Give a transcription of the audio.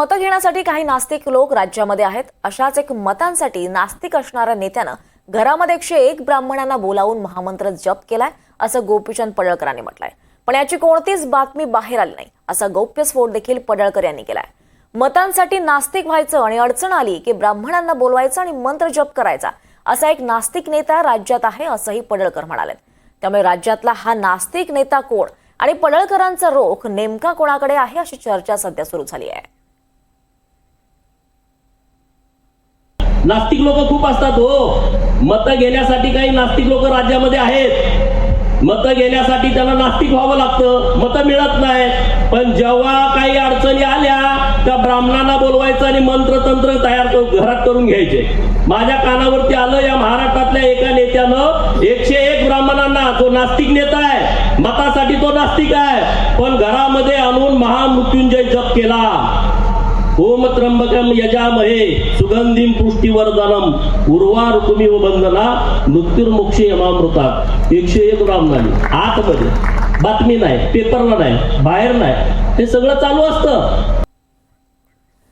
मतं घेण्यासाठी काही नास्तिक लोक राज्यामध्ये आहेत. अशाच एक मतांसाठी नास्तिक असणाऱ्या नेत्यानं घरामध्ये एकशे एक ब्राह्मणांना बोलावून महामंत्र जप केलाय असं गोपीचंद पडळकरांनी म्हटलंय. पण याची कोणतीच बातमी बाहेर आली नाही असा गौप्यस्फोट देखील पडळकर यांनी केलाय. मतांसाठी नास्तिक व्हायचं आणि अडचण आली की ब्राह्मणांना बोलवायचं आणि मंत्र जप करायचा असा एक नास्तिक नेता राज्यात आहे असंही पडळकर म्हणाले त्यामुळे राज्यातला हा नास्तिक नेता कोण आणि पडळकरांचा रोख नेमका कोणाकडे आहे अशी चर्चा सध्या सुरू झाली आहे. नास्तिक लोक खूप असतात हो. मतं घेण्यासाठी काही नास्तिक लोक राज्यामध्ये आहेत. मतं घेण्यासाठी त्यांना नास्तिक व्हावं लागतं. मतं मिळत नाही पण जेव्हा काही अडचणी आल्या त्या ब्राह्मणांना बोलवायचं आणि मंत्रतंत्र तयार करून घरात करून घ्यायचे. माझ्या कानावरती आलं या महाराष्ट्रातल्या एका नेत्यानं. एकशे एक ब्राह्मणांना तो नास्तिक नेता आहे. मतासाठी तो नास्तिक आहे. पण घरामध्ये आणून महामृत्युंजय जप केला. ओम त्र्यंबकम यजामहे सुगंधीम पुष्टीवर्धनम उर्वा रुक्मी बंधना मृत्युर्मुक्षी यमामृतात एकशे एक ब्राह्मणांनी आतमध्ये. बातमी नाही पेपरला नाही बाहेर नाही. हे सगळं चालू असतं.